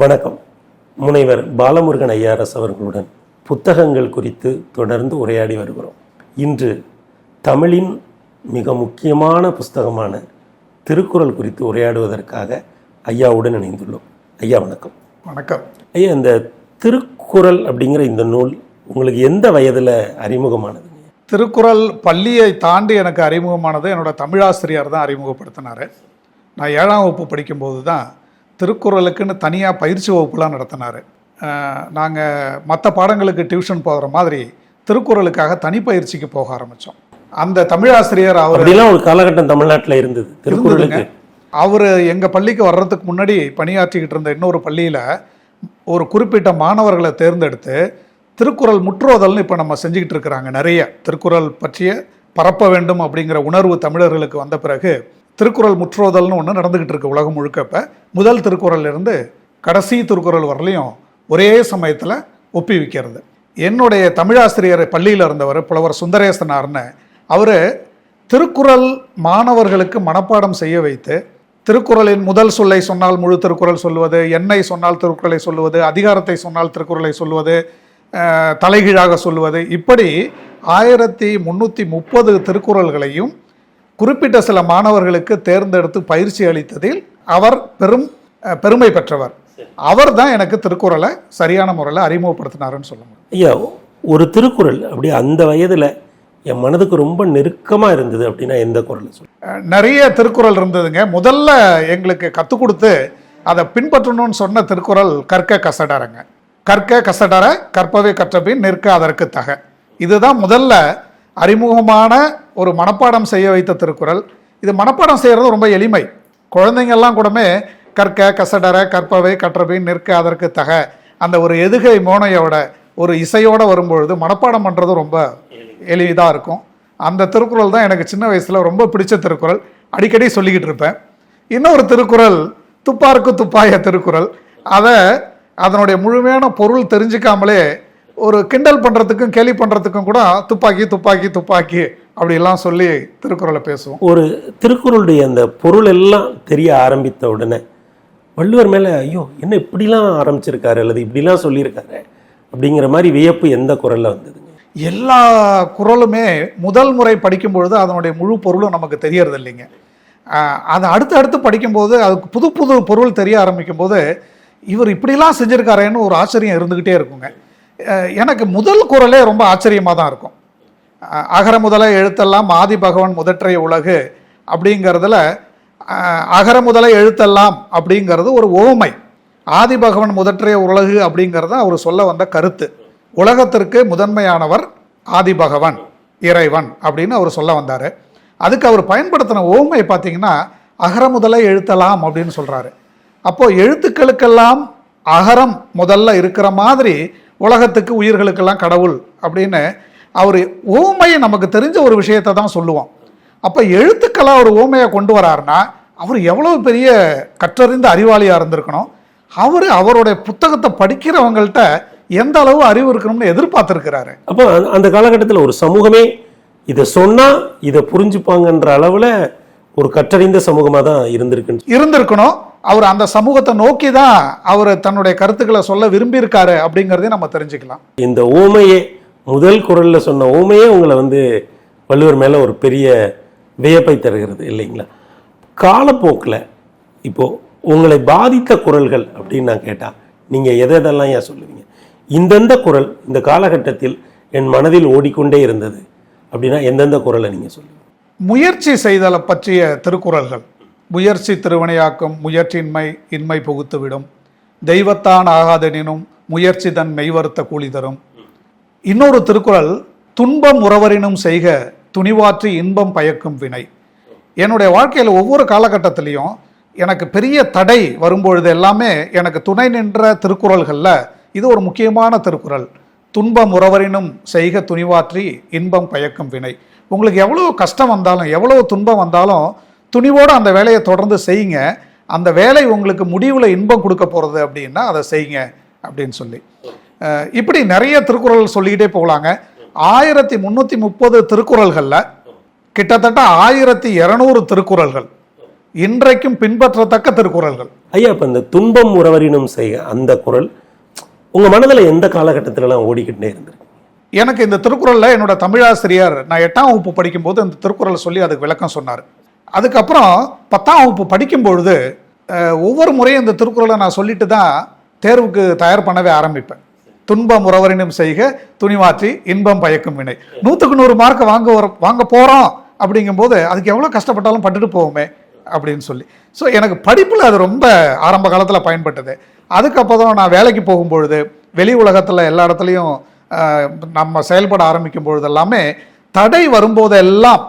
வணக்கம். முனைவர் பாலமுருகன் ஐஆர்எஸ் அவர்களுடன் புத்தகங்கள் குறித்து தொடர்ந்து உரையாடி வருகிறோம். இன்று தமிழின் மிக முக்கியமான புஸ்தகமான திருக்குறள் குறித்து உரையாடுவதற்காக ஐயாவுடன் இணைந்துள்ளோம். ஐயா வணக்கம். வணக்கம். ஐயா இந்த திருக்குறள் அப்படிங்கிற இந்த நூல் உங்களுக்கு எந்த வயதில் அறிமுகமானது? திருக்குறள் பள்ளியை தாண்டி எனக்கு அறிமுகமானது என்னோட தமிழாசிரியர் தான் அறிமுகப்படுத்தினார். நான் ஏழாம் வகுப்பு படிக்கும்போது தான் திருக்குறளுக்குன்னு தனியாக பயிற்சி வகுப்புலாம் நடத்தினார். நாங்கள் மற்ற பாடங்களுக்கு டியூஷன் போகிற மாதிரி திருக்குறளுக்காக தனி பயிற்சிக்கு போக ஆரம்பித்தோம் அந்த தமிழாசிரியர் அவர் ஒரு காலகட்டம் தமிழ்நாட்டில் இருந்தது திருக்குறளுக்கு. அவர் எங்கள் பள்ளிக்கு வர்றதுக்கு முன்னாடி பணியாற்றிக்கிட்டு இருந்த இன்னொரு பள்ளியில் ஒரு குறிப்பிட்ட மாணவர்களை தேர்ந்தெடுத்து திருக்குறள் முற்றோதல்னு இப்போ நம்ம செஞ்சுக்கிட்டு இருக்கிறாங்க நிறைய. திருக்குறள் பற்றிய பரப்ப வேண்டும் அப்படிங்கிற உணர்வு தமிழர்களுக்கு வந்த பிறகு திருக்குறள் முற்றோதல்னு ஒன்று நடந்துக்கிட்டு இருக்கு உலகம் முழுக்க இப்போ. முதல் திருக்குறள்லேருந்து கடைசி திருக்குறள் வரலையும் ஒரே சமயத்தில் ஒப்பி வைக்கிறது. என்னுடைய தமிழாசிரியர் பள்ளியில் இருந்தவர் புலவர் சுந்தரேசனார்னு அவர் திருக்குறள் மாணவர்களுக்கு மனப்பாடம் செய்ய வைத்து திருக்குறளின் முதல் சொல்லை சொன்னால் முழு திருக்குறள் சொல்லுவது எண்ணெய் சொன்னால் திருக்குறளை சொல்லுவது அதிகாரத்தை சொன்னால் திருக்குறளை சொல்லுவது தலைகீழாக சொல்லுவது இப்படி ஆயிரத்தி முந்நூற்றி முப்பது திருக்குறள்களையும் குறிப்பிட்ட சில மாணவர்களுக்கு தேர்ந்தெடுத்து பயிற்சி அளித்ததில் அவர் பெரும் பெருமை பெற்றவர். அவர் தான் எனக்கு திருக்குறளை சரியான முறையில் அறிமுகப்படுத்தினாருன்னு சொல்ல முடியும். ஐயா ஒரு திருக்குறள் அப்படி அந்த வயதில் என் மனதுக்கு ரொம்ப நெருக்கமாக இருந்தது அப்படின்னா எந்த குறள் சொல்லு நிறைய திருக்குறள் இருந்ததுங்க. முதல்ல எங்களுக்கு கற்றுக் கொடுத்து அதை பின்பற்றணும்னு சொன்ன திருக்குறள் கற்க கசடரங்க கற்க கசடர கற்பவை கற்றபின் நிற்க அதற்கு தக. இதுதான் முதல்ல அறிமுகமான ஒரு மனப்பாடம் செய்ய வைத்த திருக்குறள். இது மனப்பாடம் செய்கிறது ரொம்ப எளிமை. குழந்தைங்கள்லாம் கூடமே கற்க கசடர கற்பவை கற்றவை நிற்க அதற்கு தக. அந்த ஒரு எதுகை மோனையோட ஒரு இசையோடு வரும்பொழுது மனப்பாடம் பண்ணுறது ரொம்ப எளிதாக இருக்கும். அந்த திருக்குறள் தான் எனக்கு சின்ன வயசில் ரொம்ப பிடிச்ச திருக்குறள். அடிக்கடி சொல்லிக்கிட்டு இருப்பேன். இன்னொரு திருக்குறள் துப்பாருக்கு துப்பாய திருக்குறள். அதை அதனுடைய முழுமையான பொருள் தெரிஞ்சுக்காமலே ஒரு கிண்டல் பண்ணுறதுக்கும் கேலி பண்ணுறதுக்கும் கூட துப்பாக்கி துப்பாக்கி துப்பாக்கி அப்படிலாம் சொல்லி திருக்குறளை பேசுவோம். ஒரு திருக்குறளுடைய அந்த பொருள் எல்லாம் தெரிய ஆரம்பித்த உடனே வள்ளுவர் மேலே ஐயோ என்ன இப்படிலாம் ஆரம்பிச்சிருக்காரு அல்லது இப்படிலாம் சொல்லியிருக்காரு? அப்படிங்கிற மாதிரி வியப்பு எந்த குரலில் வந்ததுங்க? எல்லா குறளுமே முதல் முறை படிக்கும் பொழுது அதனுடைய முழு பொருளும் நமக்கு தெரியறது இல்லைங்க அதை அடுத்து அடுத்து படிக்கும்போது அதுக்கு புது புது பொருள் தெரிய ஆரம்பிக்கும் போது இவர் இப்படிலாம் செஞ்சிருக்காரேன்னு ஒரு ஆச்சரியம் இருந்துக்கிட்டே இருக்குங்க. எனக்கு முதல் குறளே ரொம்ப ஆச்சரியமாக தான் இருக்கும். அகர முதல எழுத்தெல்லாம் ஆதி பகவான் முதற்றை உலகு அப்படிங்கிறதுல அகர முதல எழுத்தெல்லாம் அப்படிங்கிறது ஒரு ஓமை. ஆதி பகவன் முதற்றைய உலகு அப்படிங்கிறது அவர் சொல்ல வந்த கருத்து. உலகத்திற்கு முதன்மையானவர் ஆதி பகவன் இறைவன் அப்படின்னு அவர் சொல்ல வந்தார். அதுக்கு அவர் பயன்படுத்தின ஓமை பார்த்தீங்கன்னா அகர முதல எழுத்தலாம் அப்படின்னு சொல்கிறாரு அப்போது எழுத்துக்களுக்கெல்லாம் அகரம் முதல்ல இருக்கிற மாதிரி உலகத்துக்கு உயிர்களுக்கெல்லாம் கடவுள் அப்படின்னு அவர் ஓமையை நமக்கு தெரிஞ்ச ஒரு விஷயத்தை தான் சொல்லுவோம் அப்போ எழுத்துக்களாக ஒரு ஓமையை கொண்டு வராருன்னா அவர் எவ்வளவு பெரிய கற்றறிந்த அறிவாளியாக இருந்திருக்கணும். அவர் அவருடைய புத்தகத்தை படிக்கிறவங்கள்ட்ட எந்த அளவு அறிவு இருக்கணும்னு எதிர்பார்த்துருக்கிறாரு. அப்போ அந்த- காலகட்டத்தில் ஒரு சமூகமே இதை சொன்னால் இதை புரிஞ்சுப்பாங்கன்ற அளவில் ஒரு கற்றறிந்த சமூகமாக தான் இருந்திருக்குன்னு இருந்திருக்கணும். அவர் அந்த சமூகத்தை நோக்கி தான் அவர் தன்னுடைய கருத்துக்களை சொல்ல விரும்பியிருக்காரு அப்படிங்கிறதையும் நம்ம தெரிஞ்சுக்கலாம். இந்த ஓமையே முதல் குரலில் சொன்ன ஊமையே உங்களை வந்து வள்ளுவர் மேலே ஒரு பெரிய வியப்பை தருகிறது இல்லைங்களா? காலப்போக்கில் இப்போது உங்களை பாதித்த குரல்கள் அப்படின்னு நான் கேட்டால் நீங்கள் எதை எதெல்லாம் ஏன் சொல்லுவீங்க? இந்தெந்த குரல் இந்த காலகட்டத்தில் என் மனதில் ஓடிக்கொண்டே இருந்தது அப்படின்னா எந்தெந்த குரலை நீங்கள் சொல்லுங்கள் முயற்சி செய்தலை பற்றிய திருக்குறள்கள். முயற்சி திருவினையாக்கும் முயற்சியின்மை இன்மை புகுத்துவிடும். தெய்வத்தான் ஆகாதெனினும் முயற்சி தன் மெய்வருத்த கூலி தரும். இன்னொரு திருக்குறள் துன்பம் உறவரினும் செய்க துணிவாற்றி இன்பம் பயக்கும் வினை. என்னுடைய வாழ்க்கையில் ஒவ்வொரு காலகட்டத்திலையும் எனக்கு பெரிய தடை வரும்பொழுது எல்லாமே எனக்கு துணை நின்ற திருக்குறள்களில் இது ஒரு முக்கியமான திருக்குறள். துன்பம் உறவரினும் செய்க துணிவாற்றி இன்பம் பயக்கும் வினை. உங்களுக்கு எவ்வளோ கஷ்டம் வந்தாலும் எவ்வளோ துன்பம் வந்தாலும் துணிவோடு அந்த வேலையை தொடர்ந்து செய்யுங்க. அந்த வேலை உங்களுக்கு முடிவில் இன்பம் கொடுக்க போகிறது அப்படின்னா அதை செய்யுங்க அப்படின்னு சொல்லி. இப்படி நிறைய திருக்குறள் சொல்லிக்கிட்டே போகலாங்க. ஆயிரத்தி முந்நூற்றி முப்பது திருக்குறள்களில் கிட்டத்தட்ட ஆயிரத்தி இரநூறு திருக்குறள்கள். இன்றைக்கும் பின்பற்றத்தக்க திருக்குறள்கள். ஐயா இப்ப இந்த துன்பம் உறவரினும் செய்க அந்த குரல் உங்க மனதுல எந்த காலகட்டத்திலலாம் ஓடிக்கிட்டே இருந்திருக்கு? எனக்கு இந்த திருக்குறளில் என்னோட தமிழாசிரியர் நான் எட்டாம் வகுப்பு படிக்கும்போது இந்த திருக்குறளை சொல்லி அதுக்கு விளக்கம் சொன்னார். அதுக்கப்புறம் பத்தாம் வகுப்பு படிக்கும் பொழுது அஹ், ஒவ்வொரு முறையும் இந்த திருக்குறளை நான் சொல்லிட்டு தான் தேர்வுக்கு தயார் பண்ணவே ஆரம்பிப்பேன். துன்பம் உறவரினும் செய்க துணிவாற்றி இன்பம் பயக்கும் வினை. நூற்றுக்கு நூறு மார்க் வாங்க வர வாங்க போகிறோம் அப்படிங்கும்போது அதுக்கு எவ்வளோ கஷ்டப்பட்டாலும் பட்டுட்டு போவோமே அப்படின்னு சொல்லி. ஸோ எனக்கு படிப்பில் அது ரொம்ப ஆரம்ப காலத்தில் பயன்பட்டது. அதுக்கப்புறம் நான் வேலைக்கு போகும்பொழுது வெளி உலகத்தில் எல்லா இடத்துலையும் நம்ம செயல்பட ஆரம்பிக்கும் பொழுது எல்லாமே தடை வரும்போதெல்லாம்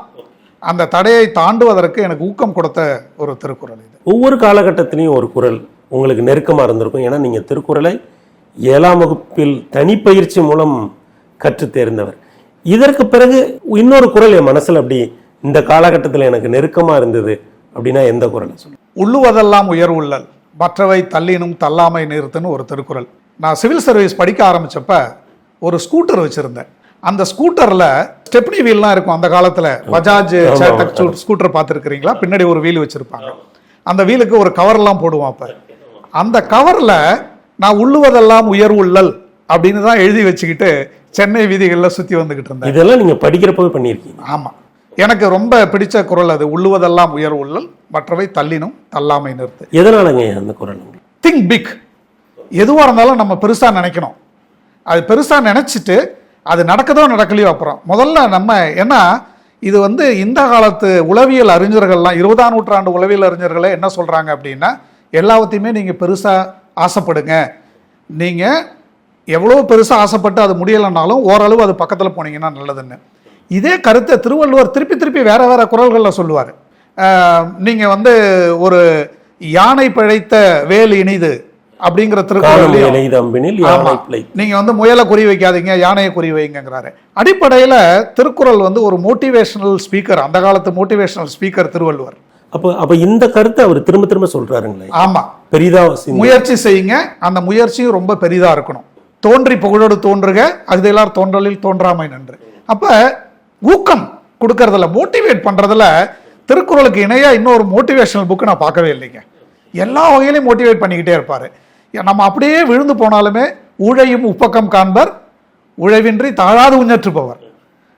அந்த தடையை தாண்டுவதற்கு எனக்கு ஊக்கம் கொடுத்த ஒரு திருக்குறள் இது. ஒவ்வொரு காலகட்டத்திலையும் ஒரு குரல் உங்களுக்கு நெருக்கமாக இருந்திருக்கும். ஏன்னா நீங்கள் திருக்குறளை ஏழாம் வகுப்பில் தனிப்பயிற்சி மூலம் கற்றுத் தேர்ந்தவர். இதற்கு பிறகு இன்னொரு குரல் என் மனசுல அப்படி இந்த காலகட்டத்தில் எனக்கு நெருக்கமா இருந்தது அப்படின்னா எந்த குரலை? சொல்லுங்க உள்ளுவதெல்லாம் உயர்வுள்ளல் மற்றவை தள்ளினும் தள்ளாமை நிறுத்துன்னு ஒரு திருக்குறள். நான் சிவில் சர்வீஸ் படிக்க ஆரம்பிச்சப்ப ஒரு ஸ்கூட்டர் வச்சிருந்தேன். அந்த ஸ்கூட்டர்ல ஸ்டெப்னி வீல்லாம் இருக்கும் அந்த காலத்துல. பஜாஜ் ஸ்கூட்டர் பார்த்துருக்கிறீங்களா? பின்னாடி ஒரு வீல் வச்சிருப்பாங்க. அந்த வீலுக்கு ஒரு கவர்லாம் போடுவோம் அப்ப. அந்த கவர்ல நான் உள்ளுவதெல்லாம் உயர்வுள்ளல் அப்படின்னு தான் எழுதி வச்சுக்கிட்டு சென்னை வீதிகளில் சுத்தி வந்துகிட்டு இருந்தேன். இதெல்லாம் நீங்க படிக்கிறப்பவே பண்ணியிருக்கீங்க. ஆமா. எனக்கு ரொம்ப பிடிச்ச குறள் அது உள்ளுவதெல்லாம் உயர்வுள்ளல் மற்றவை தள்ளினும் தள்ளாமை நிறுத்து. எதனாலங்க அந்த குரல்? திங்க் பிக் எதுவாக இருந்தாலும் நம்ம பெருசாக நினைக்கணும். அது பெருசாக நினச்சிட்டு அது நடக்குதோ நடக்கலையோ அப்புறம். முதல்ல நம்ம ஏன்னா இது வந்து இந்த காலத்து உளவியல் அறிஞர்கள்லாம் இருபதாம் நூற்றாண்டு உளவியல் அறிஞர்களே என்ன சொல்கிறாங்க அப்படின்னா எல்லாத்தையுமே நீங்கள் பெருசாக ஆசைப்படுங்க. நீங்கள் எவ்வளோ பெருசாக ஆசைப்பட்டு அது முடியலைனாலும் ஓரளவு அது பக்கத்தில் போனீங்கன்னா நல்லதுன்னு. இதே கருத்தை திருவள்ளுவர் திருப்பி திருப்பி வேற வேற குரல்களில் சொல்லுவார். நீங்கள் வந்து ஒரு யானை பிழைத்த வேல் இனிது அப்படிங்கிற பிழை நீங்க வந்து முயலை குறி வைக்காதீங்க யானையை குறி வைங்கிறாரு அடிப்படையில திருக்குறள் வந்து ஒரு மோட்டிவேஷனல் ஸ்பீக்கர் அந்த காலத்து மோட்டிவேஷனல் ஸ்பீக்கர் திருவள்ளுவர். அப்ப அப்ப இந்த கருத்தை அவர் திரும்ப திரும்ப சொல்றாருங்களே. ஆமா. பெரிதா முயற்சி செய்யுங்க. அந்த முயற்சியும் ரொம்ப பெரிதா இருக்கணும். தோன்றி புகழோடு தோன்றுக அகுதலார் தோன்றலில் தோன்றாமை நன்று. அப்ப ஊக்கம் கொடுக்கறதுல மோட்டிவேட் பண்றதுல திருக்குறளுக்கு இணையா இன்னொரு மோட்டிவேஷனல் புக்கு நான் பார்க்கவே இல்லைங்க. எல்லா வகையிலையும் மோட்டிவேட் பண்ணிக்கிட்டே இருப்பாரு. நம்ம அப்படியே விழுந்து போனாலுமே உழையும் உப்பக்கம் காண்பர் உழைவின்றி தாழாது உஞ்சற்றுப்பவர்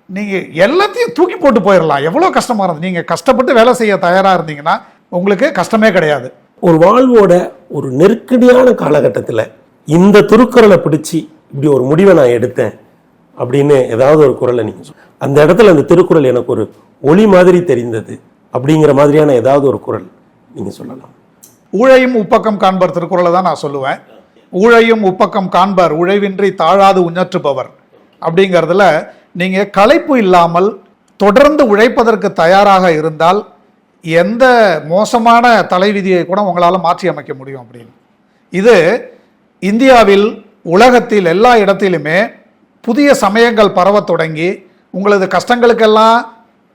நீங்க எல்லாத்தையும் தூக்கி போட்டு போயிடலாம். எவ்வளவு கஷ்டமா இருந்தது. நீங்க கஷ்டப்பட்டு வேலை செய்ய தயாரா இருந்தீங்கன்னா உங்களுக்கு கஷ்டமே கிடையாது. ஒரு வாழ்வோட ஒரு நெருக்கடியான காலகட்டத்தில் இந்த திருக்குறளை பிடிச்சி இப்படி ஒரு முடிவை நான் எடுத்தேன் அப்படின்னு ஏதாவது ஒரு குறளை நீங்கள் சொல்லுங்க அந்த இடத்துல அந்த திருக்குறள் எனக்கு ஒரு ஒளி மாதிரி தெரிந்தது அப்படிங்கிற மாதிரியான ஏதாவது ஒரு குறள் நீங்கள் சொல்லலாம். ஊழையும் உப்பக்கம் காண்பர் திருக்குறளை தான் நான் சொல்லுவேன். ஊழையும் உப்பக்கம் காண்பர் உழைவின்றி தாழாது உஞற்றுபவர் அப்படிங்கிறதுல நீங்கள் களைப்பு இல்லாமல் தொடர்ந்து உழைப்பதற்கு தயாராக இருந்தால் எந்த மோசமான தலைவிதியை கூட உங்களால் மாற்றி அமைக்க முடியும் அப்படின்னு. இது இந்தியாவில் உலகத்தில் எல்லா இடத்திலுமே புதிய சமயங்கள் பரவத் தொடங்கி உங்களது கஷ்டங்களுக்கெல்லாம்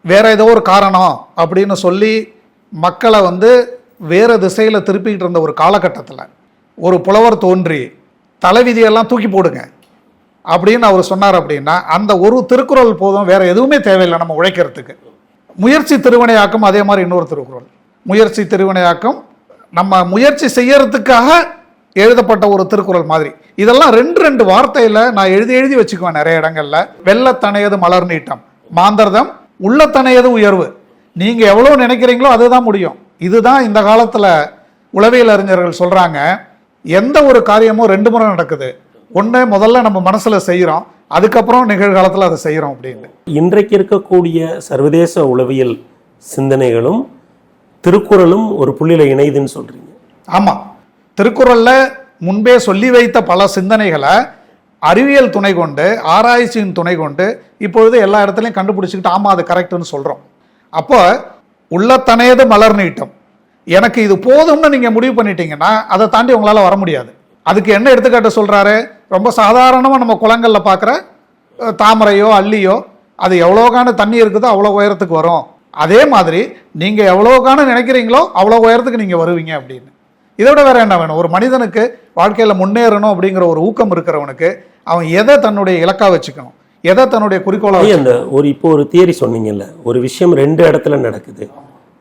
வேற ஏதோ ஒரு காரணம் அப்படின்னு சொல்லி மக்களை வந்து வேறு திசையில் திருப்பிக்கிட்டு இருந்த ஒரு காலகட்டத்தில் ஒரு புலவர் தோன்றி தலைவிதியெல்லாம் தூக்கி போடுங்க. அப்படின்னு அவர் சொன்னார் அப்படின்னா அந்த ஒரு திருக்குறள் போதும் வேற எதுவுமே தேவையில்லை நம்ம உழைக்கிறதுக்கு. முயற்சி திருவினையாக்கம் அதே மாதிரி இன்னொரு திருக்குறள். முயற்சி திருவினையாக்கம் நம்ம முயற்சி செய்யறதுக்காக எழுதப்பட்ட ஒரு திருக்குறள் மாதிரி. இதெல்லாம் ரெண்டு ரெண்டு வார்த்தையில நான் எழுதி எழுதி வச்சுக்குவேன் நிறைய இடங்கள்ல. வெள்ளத்தனையது மலர் நீட்டம். மாந்தர்தம் உள்ளத்தனையது உயர்வு. நீங்க எவ்வளோ நினைக்கிறீங்களோ அதுதான் முடியும். இதுதான் இந்த காலத்துல உளவியல் அறிஞர்கள் சொல்றாங்க எந்த ஒரு காரியமும் ரெண்டு முறை நடக்குது. ஒண்ணு முதல்ல நம்ம மனசுல செய்யறோம் அதுக்கப்புறம் நிகழ்காலத்துல அதை செய்யறோம் அப்படின்னு. இன்றைக்கு இருக்கக்கூடிய சர்வதேச உளவியல் சிந்தனைகளும் திருக்குறளும் ஒரு புள்ளியில இணைதுன்னு சொல்றீங்க. ஆமா. திருக்குறள்ல முன்பே சொல்லி வைத்த பல சிந்தனைகளை அறிவியல் துணை கொண்டு ஆராய்ச்சியின் துணை கொண்டு இப்பொழுது எல்லா இடத்துலையும் கண்டுபிடிச்சிக்கிட்டு ஆமா அது கரெக்ட்னு சொல்றோம். அப்போ உள்ளத்தனையது மலர் நீட்டம். எனக்கு இது போதும்னு நீங்க முடிவு பண்ணிட்டீங்கன்னா அதை தாண்டி உங்களால வர முடியாது. அதுக்கு என்ன எடுத்துக்காட்டு சொல்றாரு? ரொம்ப சாதாரணமா நம்ம குளங்கள்ல பார்க்குற தாமரையோ அல்லியோ அது எவ்வளோகான தண்ணி இருக்குதோ அவ்வளோ உயரத்துக்கு வரும். அதே மாதிரி நீங்க எவ்வளோகான நினைக்கிறீங்களோ அவ்வளோ உயரத்துக்கு நீங்க வருவீங்க அப்படின்னு. இதை விட வேற என்ன வேணும்? ஒரு மனிதனுக்கு வாழ்க்கையில முன்னேறணும் அப்படிங்கிற ஒரு ஊக்கம் இருக்கிறவனுக்கு அவன் எதை தன்னுடைய இலக்கா வச்சுக்கணும்? எதை தன்னுடைய குறிக்கோளா ஐயா, அந்த ஒரு இப்போ ஒரு தியரி சொன்னீங்கல்ல ஒரு விஷயம் ரெண்டு இடத்துல நடக்குது.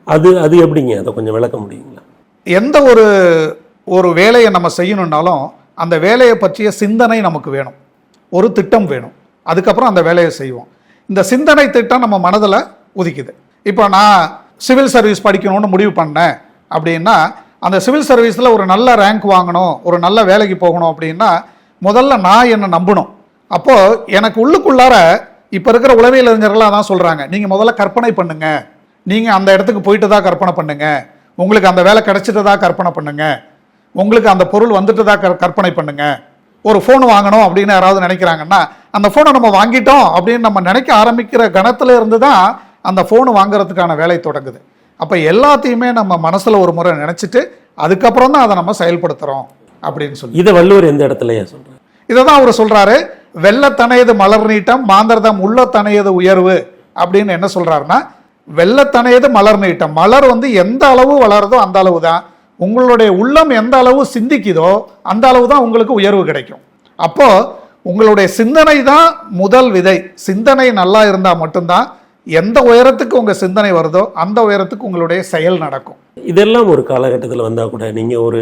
அது அது எப்படிங்க? அதை கொஞ்சம் விளக்க முடியுங்களா? எந்த ஒரு ஒரு வேலையை நம்ம செய்யணும்னாலும் அந்த வேலையை பற்றிய சிந்தனை நமக்கு வேணும். ஒரு திட்டம் வேணும். அதுக்கப்புறம் அந்த வேலையை செய்வோம். இந்த சிந்தனை திட்டம் நம்ம மனதில் உதிக்குது. இப்போ நான் சிவில் சர்வீஸ் படிக்கணும்னு முடிவு பண்ணேன் அப்படின்னா அந்த சிவில் சர்வீஸில் ஒரு நல்ல ரேங்க் வாங்கணும் ஒரு நல்ல வேலைக்கு போகணும் அப்படின்னா முதல்ல நான் என்னை நம்பணும். அப்போது எனக்கு உள்ளுக்குள்ளார இப்போ இருக்கிற உளவியல் அறிஞர்கள்லாம் தான் சொல்கிறாங்க நீங்கள் முதல்ல கற்பனை பண்ணுங்கள் நீங்கள் அந்த இடத்துக்கு போயிட்டு தான் கற்பனை பண்ணுங்கள் உங்களுக்கு அந்த வேலை கிடைச்சிட்டதா கற்பனை பண்ணுங்கள் உங்களுக்கு அந்த பொருள் வந்துட்டதா கற்- கற்பனை பண்ணுங்க. ஒரு ஃபோன் வாங்கணும் அப்படின்னு யாராவது நினைக்கிறாங்கன்னா அந்த ஃபோனை நம்ம வாங்கிட்டோம் அப்படின்னு நம்ம நினைக்க ஆரம்பிக்கிற கணத்துல இருந்து தான் அந்த ஃபோன் வாங்குறதுக்கான வேலை தொடங்குது. அப்போ எல்லாத்தையுமே நம்ம மனசில் ஒரு முறை நினச்சிட்டு அதுக்கப்புறம் தான் அதை நம்ம செயல்படுத்துகிறோம் அப்படின்னு சொல்லி. இதை வள்ளுவர் எந்த இடத்துலயா சொல்றாரு? இதை தான் அவர் சொல்றாரு வெள்ளத்தனையது மலர் நீட்டம் மாந்தர்தம் உள்ளத்தனையது உயர்வு அப்படின்னு என்ன சொல்றாருன்னா வெள்ளத்தனையது மலர் நீட்டம். மலர் வந்து எந்த அளவு வளருதோ அந்த அளவு தான் உங்களுடைய உள்ளம் எந்த அளவு சிந்திக்குதோ அந்த அளவு தான் உங்களுக்கு உயர்வு கிடைக்கும். அப்போது உங்களுடைய சிந்தனை தான் முதல் விதை. சிந்தனை நல்லா இருந்தால் மட்டும்தான் எந்த உயரத்துக்கு உங்கள் சிந்தனை வருதோ அந்த உயரத்துக்கு உங்களுடைய செயல் நடக்கும். இதெல்லாம் ஒரு காலகட்டத்தில் வந்தால் கூட நீங்கள் ஒரு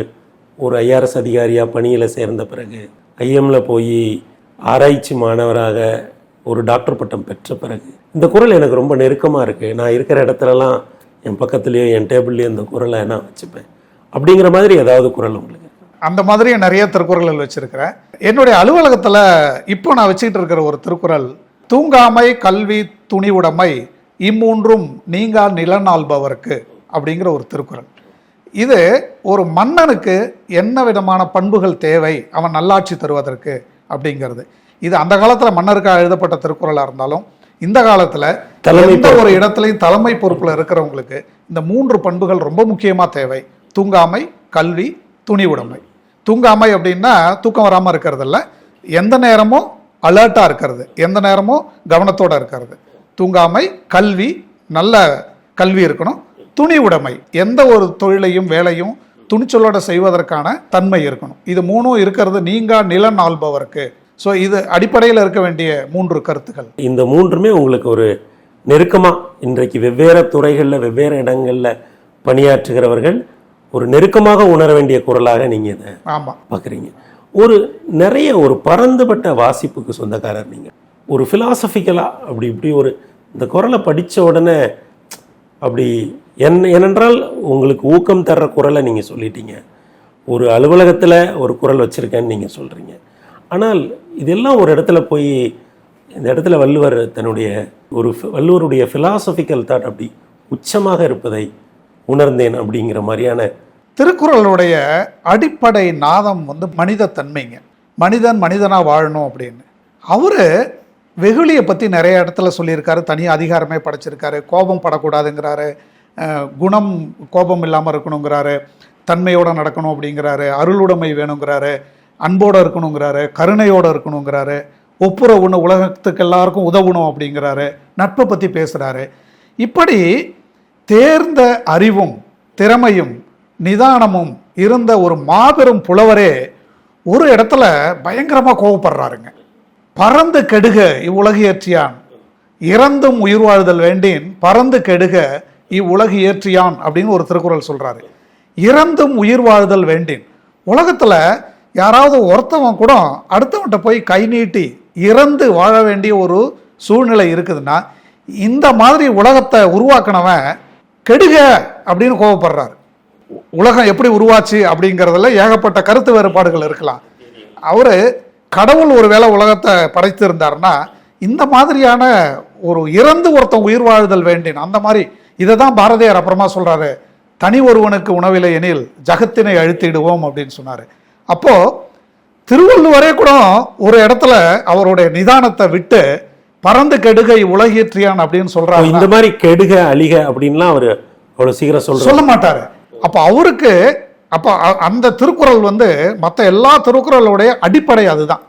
ஒரு ஐஆர்எஸ் அதிகாரியாக பணியில் சேர்ந்த பிறகு ஐஎம்ல போய் ஆராய்ச்சி மாணவராக ஒரு டாக்டர் பட்டம் பெற்ற பிறகு இந்த குரல் எனக்கு ரொம்ப நெருக்கமாக இருக்குது நான் இருக்கிற இடத்துலலாம் என் பக்கத்துலேயோ என் டேபிள்லேயோ இந்த குரலை நான் வச்சுப்பேன். அப்படிங்கிற மாதிரி ஏதாவது குரல் உங்களுக்கு? அந்த மாதிரி நிறைய திருக்குறள்கள் வச்சிருக்கிறேன். என்னுடைய அலுவலகத்தில் இப்போ நான் வச்சுக்கிட்டு இருக்கிற ஒரு திருக்குறள் தூங்காமை கல்வி துணிவுடைமை இம்மூன்றும் நீங்கா நிலநாள்பவர்க்கு அப்படிங்கிற ஒரு திருக்குறள். இது ஒரு மன்னனுக்கு என்ன விதமான பண்புகள் தேவை அவன் நல்லாட்சி தருவதற்கு அப்படிங்கிறது. இது அந்த காலத்தில் மன்னருக்காக எழுதப்பட்ட திருக்குறளாக இருந்தாலும் இந்த காலத்தில் எந்த ஒரு இடத்துலையும் தலைமை பொறுப்பில் இருக்கிறவங்களுக்கு இந்த மூன்று பண்புகள் ரொம்ப முக்கியமாக தேவை. தூங்காமை கல்வி துணிவுடைமை தூங்காமை அப்படின்னா தூக்கம் வராமல் இருக்கிறதில்ல. எந்த நேரமும் அலர்ட்டாக இருக்கிறது. எந்த நேரமும் கவனத்தோடு இருக்கிறது. தூங்காமை கல்வி நல்ல கல்வி இருக்கணும். துணிவுடைமை எந்த ஒரு தொழிலையும் வேலையும் துணிச்சலோட செய்வதற்கான தன்மை இருக்கணும். இது மூணும் இருக்கிறது நீங்கா நிலன் ஆள்பவருக்கு. ஸோ இது அடிப்படையில் இருக்க வேண்டிய மூன்று கருத்துக்கள். இந்த மூன்றுமே உங்களுக்கு ஒரு நெருக்கமாக இன்றைக்கு வெவ்வேறு துறைகளில் வெவ்வேறு இடங்களில் பணியாற்றுகிறவர்கள் ஒரு நெருக்கமாக உணர வேண்டிய குரலாக நீங்கள் இதை ஆமாம் பார்க்குறீங்க. ஒரு நிறைய ஒரு பரந்துபட்ட வாசிப்புக்கு சொந்தக்காரர் நீங்கள் ஒரு ஃபிலாசபிக்கலாக அப்படி இப்படி ஒரு இந்த குரலை படித்த உடனே அப்படி என் ஏனென்றால் உங்களுக்கு ஊக்கம் தர்ற குரலை நீங்கள் சொல்லிட்டீங்க. ஒரு அலுவலகத்தில் ஒரு குரல் வச்சுருக்கேன்னு நீங்கள் சொல்கிறீங்க ஆனால் இதெல்லாம் ஒரு இடத்துல போய் இந்த இடத்துல வள்ளுவர் தன்னுடைய ஒரு வள்ளுவருடைய ஃபிலாசபிக்கல் தாட் அப்படி உச்சமாக இருப்பதை உணர்ந்தேன் அப்படிங்கிற மாதிரியான திருக்குறளுடைய அடிப்படை நாதம் வந்து மனித தன்மைங்க மனிதன் மனிதனாக வாழணும் அப்படின்னு. அவர் வெகுளியை பற்றி நிறைய இடத்துல சொல்லியிருக்காரு. தனி அதிகாரமே படைச்சிருக்காரு. கோபம் படக்கூடாதுங்கிறாரு. குணம் கோபம் இல்லாமல் இருக்கணுங்கிறாரு. தன்மையோட நடக்கணும் அப்படிங்கிறாரு. அருளுடைமை வேணுங்கிறாரு. அன்போடு இருக்கணுங்கிறாரு. கருணையோடு இருக்கணுங்கிறாரு. ஒப்புரவுன்னு உலகத்துக்கு எல்லாருக்கும் உதவணும் அப்படிங்கிறாரு. நட்பை பற்றி பேசுகிறாரு இப்படி தேர்ந்த அறிவும் திறமையும் நிதானமும் இருந்த ஒரு மாபெரும் புலவரே ஒரு இடத்துல பயங்கரமாக கோவப்படுறாருங்க. பறந்து கெடுக இவ்வுலகு ஏற்றியான் இறந்தும் உயிர் வாழ்தல் வேண்டேன் பறந்து கெடுக இவ்வுலகு ஏற்றியான் அப்படின்னு ஒரு திருக்குறள் சொல்கிறாரு இறந்தும் உயிர் வாழ்தல் வேண்டேன். உலகத்தில் யாராவது ஒருத்தவன் கூட அடுத்தவன்கிட்ட போய் கை நீட்டி இறந்து வாழ வேண்டிய ஒரு சூழ்நிலை இருக்குதுன்னா இந்த மாதிரி உலகத்தை உருவாக்கினவன் கெடுக அப்படின்னு கோவப்படுறாரு. உலகம் எப்படி உருவாச்சு அப்படிங்கிறதுல ஏகப்பட்ட கருத்து வேறுபாடுகள் இருக்கலாம். அவரு கடவுள் ஒரு வேளை உலகத்தை படைத்திருந்தாருன்னா இந்த மாதிரியான ஒரு இறந்து ஒருத்தன் உயிர் வாழுதல் வேண்டின் அந்த மாதிரி இதை தான் பாரதியார் அப்புறமா சொல்றாரு தனி ஒருவனுக்கு உணவில்லை எனில் ஜகத்தினை அழுத்திடுவோம் அப்படின்னு சொன்னாரு. அப்போ திருவள்ளுவரே கூட ஒரு இடத்துல அவருடைய நிதானத்தை விட்டு பறந்து கெடுகை உலகேற்றியான் அப்படின்னு சொல்றாரு இந்த மாதிரி கெடுக அழிக அப்படின்லாம் அவர் அவ்வளோ சீக்கிரம் சொல்கிறார் சொல்ல மாட்டாரு. அப்ப அவருக்கு அப்ப அந்த திருக்குறள் வந்து மற்ற எல்லா திருக்குறளுடைய அடிப்படை அதுதான்.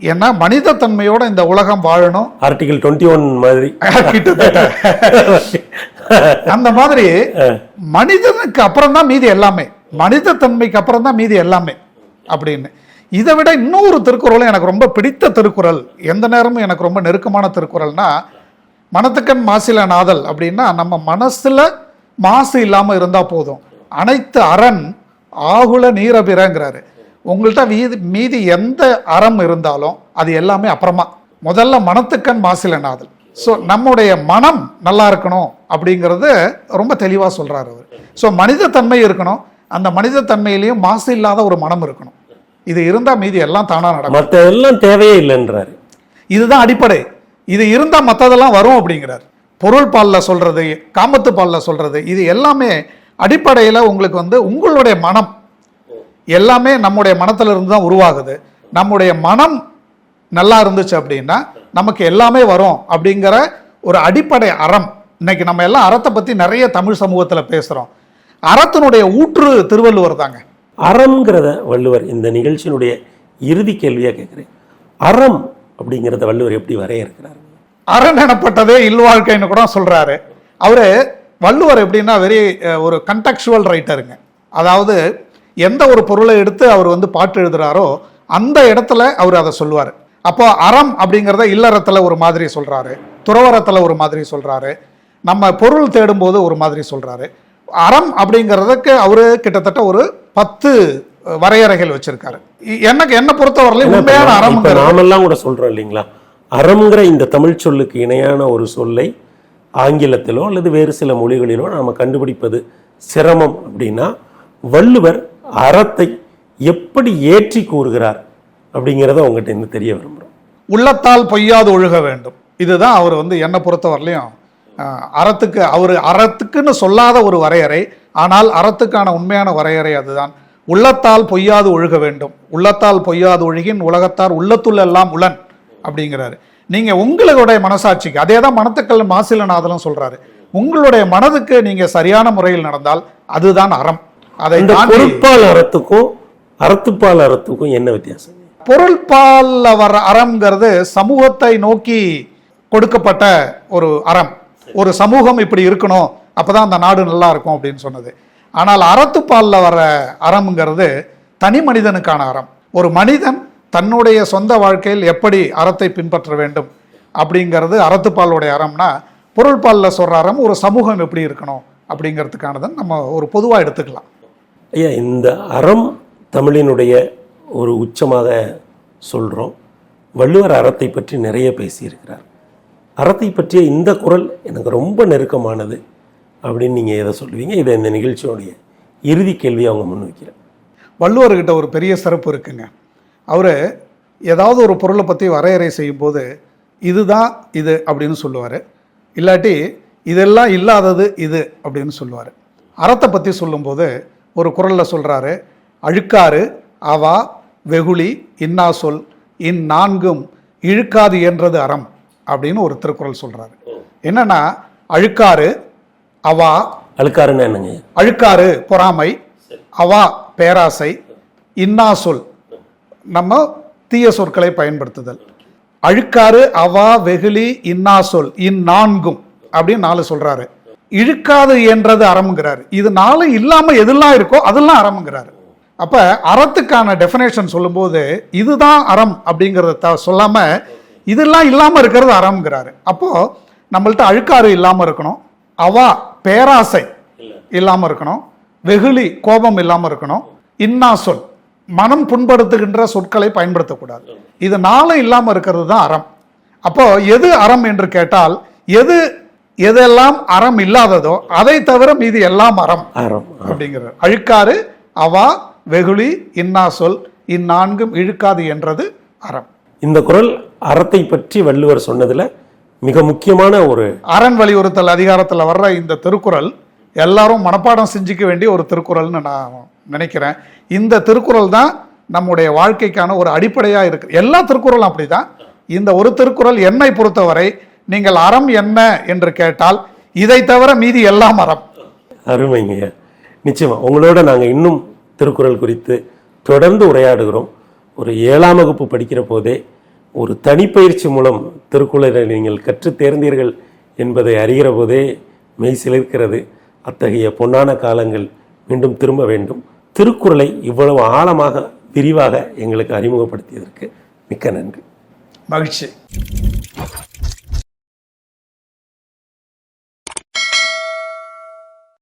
ஏன்னா மனித தன்மையோட இந்த உலகம் வாழணும். ஆர்டிகல் டுவெண்ட்டி ஒன் மாதிரி. கிட்டத்தட்ட அந்த மாதிரி மனிதனுக்கு அப்புறம் தான் மீதி எல்லாமே. மனித தன்மைக்கு அப்புறம் தான் மீதி எல்லாமே அப்படின்னு. இதை விட இன்னொரு திருக்குறளும் எனக்கு ரொம்ப பிடித்த திருக்குறள். எந்த நேரமும் எனக்கு ரொம்ப நெருக்கமான திருக்குறள்னா மனத்துக்கண் மாசில நாதல் அப்படின்னா நம்ம மனசுல மாசு இல்லாம இருந்தா போதும். அனைத்து அரண் ஆகுல நீரபிறங்கிறாரு. உங்கள்கிட்ட மீதி மீதி எந்த அறம் இருந்தாலும் அது எல்லாமே அப்புறமா. முதல்ல மனத்துக்கண் மாசிலனாதல் ஸோ நம்முடைய மனம் நல்லா இருக்கணும் அப்படிங்கிறது ரொம்ப தெளிவாக சொல்றாரு அவர். ஸோ மனித தன்மை இருக்கணும். அந்த மனித தன்மையிலையும் மாசு இல்லாத ஒரு மனம் இருக்கணும். இது இருந்தா மீதி எல்லாம் தானா நடக்கும். மற்ற எல்லாம் தேவையே இல்லைன்றாரு. இதுதான் அடிப்படை. இது இருந்தா மற்றதெல்லாம் வரும் அப்படிங்கிறார். பொருள் பாலில் சொல்றது காமத்து பாலில் சொல்றது இது எல்லாமே அடிப்படையில் உங்களுக்கு வந்து உங்களுடைய மனம் எல்லாமே நம்முடைய மனத்துல இருந்து தான் உருவாகுது. நம்முடைய மனம் நல்லா இருந்துச்சு அப்படின்னா நமக்கு எல்லாமே வரும் அப்படிங்கிற ஒரு அடிப்படை அறம். இன்னைக்கு நம்ம எல்லாம் அறத்தை பத்தி நிறைய தமிழ் சமூகத்துல பேசுறோம். அறத்தினுடைய ஊற்று திருவள்ளுவர் தாங்க. அறம்ங்கிறத வள்ளுவர் இந்த நிகழ்ச்சியினுடைய இறுதி கேள்வியா கேட்குறேன். அறம் அப்படிங்கிறத வள்ளுவர் எப்படி வரையறுக்கிறார்? அரண் எனப்பட்டதே இல்வாழ்க்கைன்னு கூட சொல்றாரு. அவரு வள்ளுவர் எப்படின்னா வெரி ஒரு கண்டெக்சுவல் ரைட்டருங்க அதாவது எந்த ஒரு பொருளை எடுத்து அவர் வந்து பாட்டு எழுதுறாரோ அந்த இடத்துல அவர் அதை சொல்லுவார். அப்போ அறம் அப்படிங்கிறத இல்லறத்துல ஒரு மாதிரி சொல்றாரு. துறவரத்துல ஒரு மாதிரி சொல்றாரு. நம்ம பொருள் தேடும்போது ஒரு மாதிரி சொல்றாரு. அறம் அப்படிங்கிறதுக்கு அவரு கிட்டத்தட்ட ஒரு பத்து வரையறைகள் வச்சிருக்காரு. எனக்கு என்ன பொறுத்தவரையிலும் உண்மையான அறம்ங்கிறது நாமெல்லாம் கூட சொல்றோம் இல்லைங்களா? அறம்ங்கிற இந்த தமிழ் சொல்லுக்கு இணையான ஒரு சொல்லை ஆங்கிலத்திலோ அல்லது வேறு சில மொழிகளிலோ நாம் கண்டுபிடிப்பது சிரமம் அப்படின்னா வள்ளுவர் அறத்தை எப்படி ஏற்றி கூறுகிறார் அப்படிங்கிறத உங்ககிட்ட இருந்து தெரிய விரும்புகிறோம் உள்ளத்தால் பொய்யாது ஒழுக வேண்டும். இதுதான் அவர் வந்து என்னை பொறுத்தவரையிலையும் அறத்துக்கு அவர் அறத்துக்குன்னு சொல்லாத ஒரு வரையறை ஆனால் அறத்துக்கான உண்மையான வரையறை அதுதான். உள்ளத்தால் பொய்யாது ஒழுக வேண்டும். உள்ளத்தால் பொய்யாது ஒழுகின் உலகத்தார் உள்ளத்துள்ள எல்லாம் உளன் அப்படிங்கிறாரு. நீங்க உங்களுடைய மனசாட்சிக்கு அதே தான் மனத்துக்கள் மாசிலநாதலும் சொல்றாரு. உங்களுடைய மனதுக்கு நீங்க சரியான முறையில் நடந்தால் அதுதான் அறம். அதை பொறுப்பால் அறத்துக்கும் அறத்துப்பால் அறத்துக்கும் என்ன வித்தியாசம்? பொருள்பால்ல வர அறம்ங்கிறது சமூகத்தை நோக்கி கொடுக்கப்பட்ட ஒரு அறம். ஒரு சமூகம் இப்படி இருக்கணும் அப்பதான் அந்த நாடு நல்லா இருக்கும் அப்படின்னு சொன்னது. ஆனால் அறத்துப்பால்ல வர அறம்ங்கிறது தனி மனிதனுக்கான அறம். ஒரு மனிதன் தன்னுடைய சொந்த வாழ்க்கையில் எப்படி அறத்தை பின்பற்ற வேண்டும் அப்படிங்கிறது அறத்துப்பாலுடைய அறம்னா பொருள்பாலில் சொல்ற அறம் ஒரு சமூகம் எப்படி இருக்கணும் அப்படிங்கிறதுக்கானதை நம்ம ஒரு பொதுவாக எடுத்துக்கலாம். ஐயா இந்த அறம் தமிழினுடைய ஒரு உச்சமாக சொல்கிறோம் வள்ளுவர் அறத்தை பற்றி நிறைய பேசியிருக்கிறார். அறத்தை பற்றிய இந்த குரல் எனக்கு ரொம்ப நெருக்கமானது அப்படின்னு நீங்கள் எதை சொல்லுவீங்க? இதை இந்த நிகழ்ச்சியோடைய இறுதி கேள்வியை அவங்க முன்வைக்கிறேன் வள்ளுவர்கிட்ட ஒரு பெரிய சிறப்பு இருக்குங்க. அவர் ஏதாவது ஒரு பொருளை பற்றி வரையறை செய்யும்போது இதுதான் இது அப்படின்னு சொல்லுவார். இல்லாட்டி இதெல்லாம் இல்லாதது இது அப்படின்னு சொல்லுவார். அறத்தை பற்றி சொல்லும்போது ஒரு குரலில் சொல்கிறாரு அழுக்காறு அவா வெகுளி இன்னா சொல் இந்நான்கும் இழுக்காது என்றது அறம் அப்படின்னு ஒரு திருக்குறள் சொல்கிறாரு என்னன்னா அழுக்காறு அவா அழுக்காருன்னா என்னங்க? அழுக்காறு பொறாமை அவா பேராசை இன்னா சொல் நம்ம தீய சொற்களை பயன்படுத்துதல். அழுக்காறு அவா வெகுளி இன்னா சொல் இந்நான்கும் அப்படின்னு நாலு சொல்றாரு. இழுக்காது என்றது அறம்ங்கிறாரு. இது நாலு இல்லாம எதெல்லாம் இருக்கோ அதெல்லாம் அறம்ங்கிறாரு. அப்ப அறத்துக்கான டெஃபினேஷன் சொல்லும்போது இதுதான் அறம் அப்படிங்கறத சொல்லாம இதெல்லாம் இல்லாம இருக்கிறது அறம்ங்கிறாரு. அப்போ நம்மள்ட்ட அழுக்காறு இல்லாம இருக்கணும் அவா பேராசை இல்லாம இருக்கணும் வெகுளி கோபம் இல்லாம இருக்கணும் இன்னா சொல் மனம் புண்படுத்துகின்ற சொற்களை பயன்படுத்தக்கூடாது. இது நாளும் இல்லாம இருக்கிறது தான் அறம். அப்போ எது அறம் என்று கேட்டால் எது எதெல்லாம் அறம் இல்லாததோ அதை தவிர மீதி எல்லாம் அறம் அறம். அப்படிங்கிறார் அழுக்காறு அவா வெகுளி இன்னா சொல் இந்நான்கும் இழுக்காது என்றது அறம். இந்த குரல் அறத்தை பற்றி வள்ளுவர் சொன்னதுல மிக முக்கியமான ஒரு அரண் வலியுறுத்தல் அதிகாரத்தில் வர்ற இந்த திருக்குறள் எல்லாரும் மனப்பாடம் செஞ்சுக்க வேண்டிய ஒரு திருக்குறள்னு நான் நினைக்கிறேன். இந்த திருக்குறள் தான் நம்முடைய வாழ்க்கைக்கான ஒரு அடிப்படையாக இருக்கு. எல்லா திருக்குறளும் அப்படிதான். இந்த ஒரு திருக்குறள் என்னை பொறுத்தவரை நீங்கள் அறம் என்ன என்று கேட்டால் இதை தவிர மீதி எல்லாம் அறம். அருமைங்க. நிச்சயமா உங்களோட நாங்கள் இன்னும் திருக்குறள் குறித்து தொடர்ந்து உரையாடுகிறோம். ஒரு ஏழாம் வகுப்பு படிக்கிற போதே ஒரு தனிப்பயிற்சி மூலம் திருக்குறளை நீங்கள் கற்று தேர்ந்தீர்கள் என்பதை அறிகிற போதே மெய் சிலிர்க்கிறது. அத்தகைய பொன்னான காலங்கள் மீண்டும் திரும்ப வேண்டும். திருக்குறளை இவ்வளவு ஆழமாக விரிவாக எங்களுக்கு அறிமுகப்படுத்தியதற்கு மிக்க நன்றி. மகிழ்ச்சி.